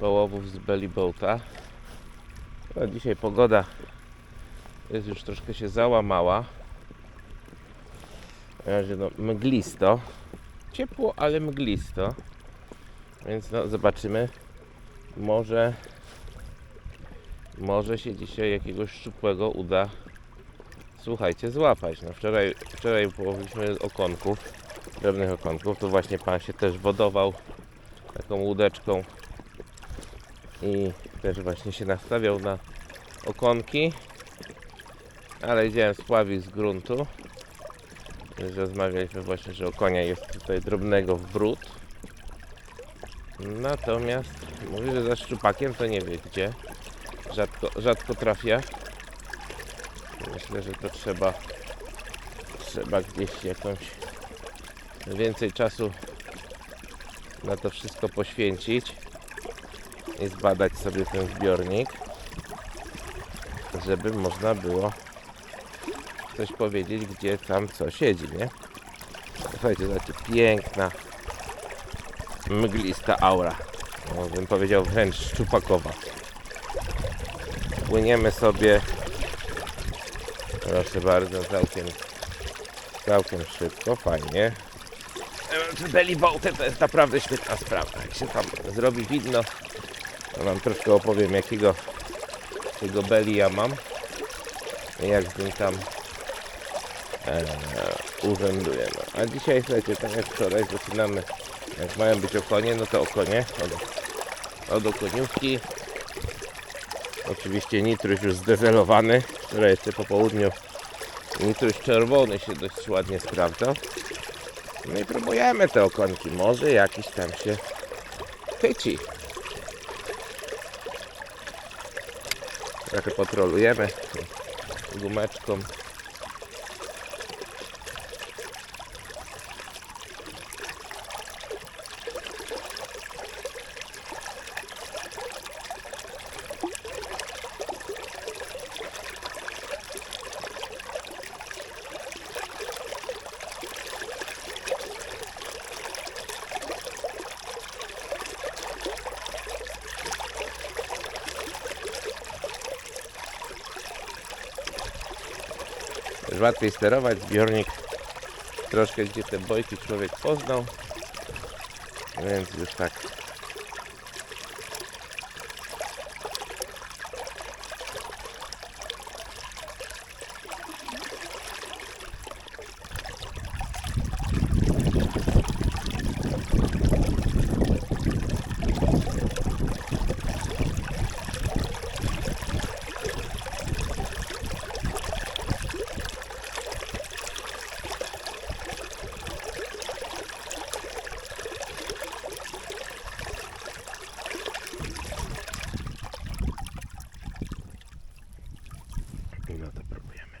połowów z belly boata. No, dzisiaj pogoda jest już troszkę się załamała. Na razie no, mglisto. Ciepło, ale mglisto. Więc no, zobaczymy. Może może się dzisiaj jakiegoś szczupłego uda słuchajcie, złapać. No wczoraj, wczoraj połowiliśmy okonków, drobnych okonków. Tu właśnie pan się też wodował taką łódeczką i też właśnie się nastawiał na okonki. Ale widziałem spławik z gruntu. Rozmawialiśmy właśnie, że okonia jest tutaj drobnego w brud. Natomiast mówi, że za szczupakiem to nie wie gdzie. Rzadko, rzadko trafia. Myślę, że to trzeba trzeba gdzieś jakąś więcej czasu na to wszystko poświęcić i zbadać sobie ten zbiornik, żeby można było coś powiedzieć, gdzie tam co siedzi, nie? Słuchajcie, zobaczcie, piękna mglista aura. No, bym powiedział wręcz szczupakowa. Płyniemy sobie Proszę bardzo, całkiem, całkiem szybko, fajnie. Czy belly boaty to jest naprawdę świetna sprawa. Jak się tam zrobi widno, to wam troszkę opowiem jakiego tego belly ja mam. Jak z nim tam e, urzęduję. No. A dzisiaj słuchajcie, tak jak wczoraj zaczynamy, jak mają być okonie, no to okonie od, od. Oczywiście nitruś już zdezelowany. Wczoraj jeszcze po południu nitruś czerwony się dość ładnie sprawdzał. No i próbujemy te okonki. Może jakiś tam się chyci. Trochę potrolujemy gumeczką. Łatwiej sterować. Zbiornik troszkę gdzie te bojki człowiek poznał. Więc już tak. No to próbujemy.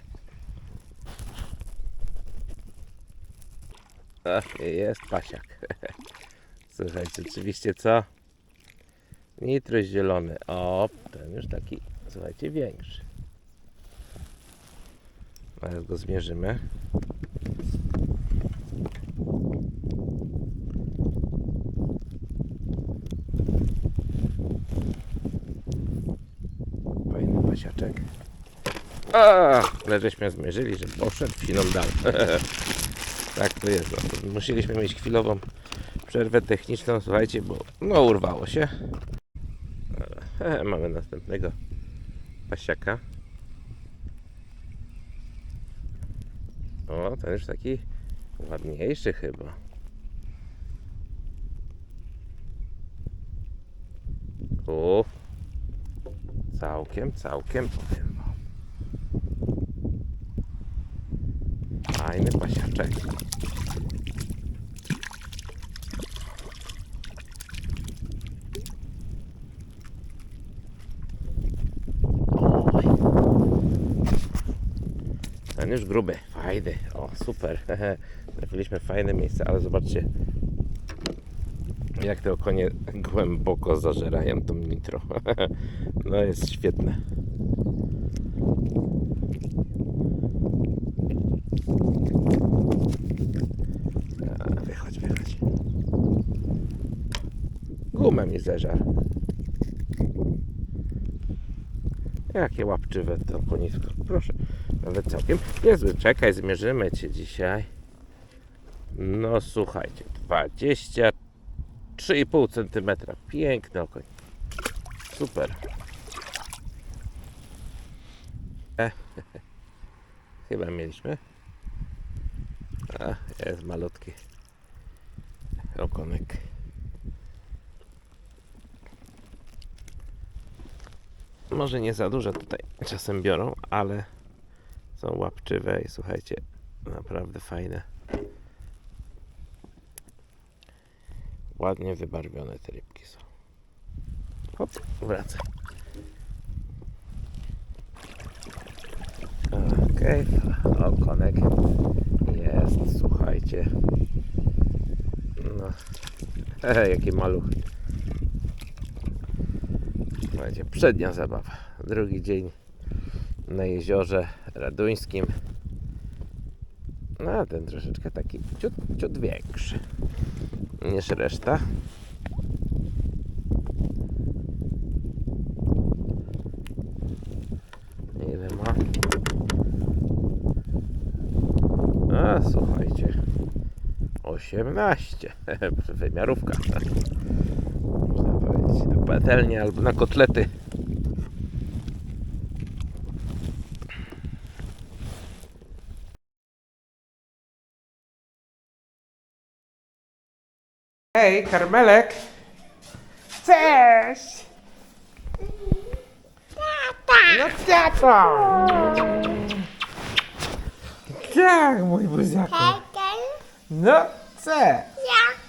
Ach, jest pasiak. Słuchajcie, oczywiście co? Nitruś zielony. O, ten już taki, słuchajcie, większy. Teraz go zmierzymy. Fajny pasiaczek. A, ale żeśmy zmierzyli, że poszedł chwilą dalej. tak to jest. No. Musieliśmy mieć chwilową przerwę techniczną, słuchajcie, bo no urwało się. Ale, e, mamy następnego pasiaka. O, ten już taki ładniejszy chyba. O, całkiem, całkiem powiem pasiaczek. Oj. Ten już gruby, fajny. O, super. Trafiliśmy fajne miejsce, ale zobaczcie, jak te okonie głęboko zażerają tą nitro. no jest świetne. Mi zeżar. Jakie łapczywe to konisko. Proszę, nawet całkiem niezły. Czekaj, zmierzymy Cię dzisiaj. No słuchajcie, 23,5 cm. Piękny okoń. Super. E, Chyba mieliśmy. A, jest malutki okonek. Może nie za duże tutaj czasem biorą, ale są łapczywe i słuchajcie, naprawdę fajne. Ładnie wybarwione te rybki są. Hop, wracaj. Okej, okonek jest, słuchajcie. No, jaki maluch. Słuchajcie, przednia zabawa. Drugi dzień na jeziorze raduńskim. No, a ten troszeczkę taki ciut, ciut większy niż reszta. Ile ma? A, słuchajcie. 18. Wymiarówka. Patelnię albo na kotlety. Hej, Karmelek! Cześć! No tato! Tak, mój buziaku. No, co? Ja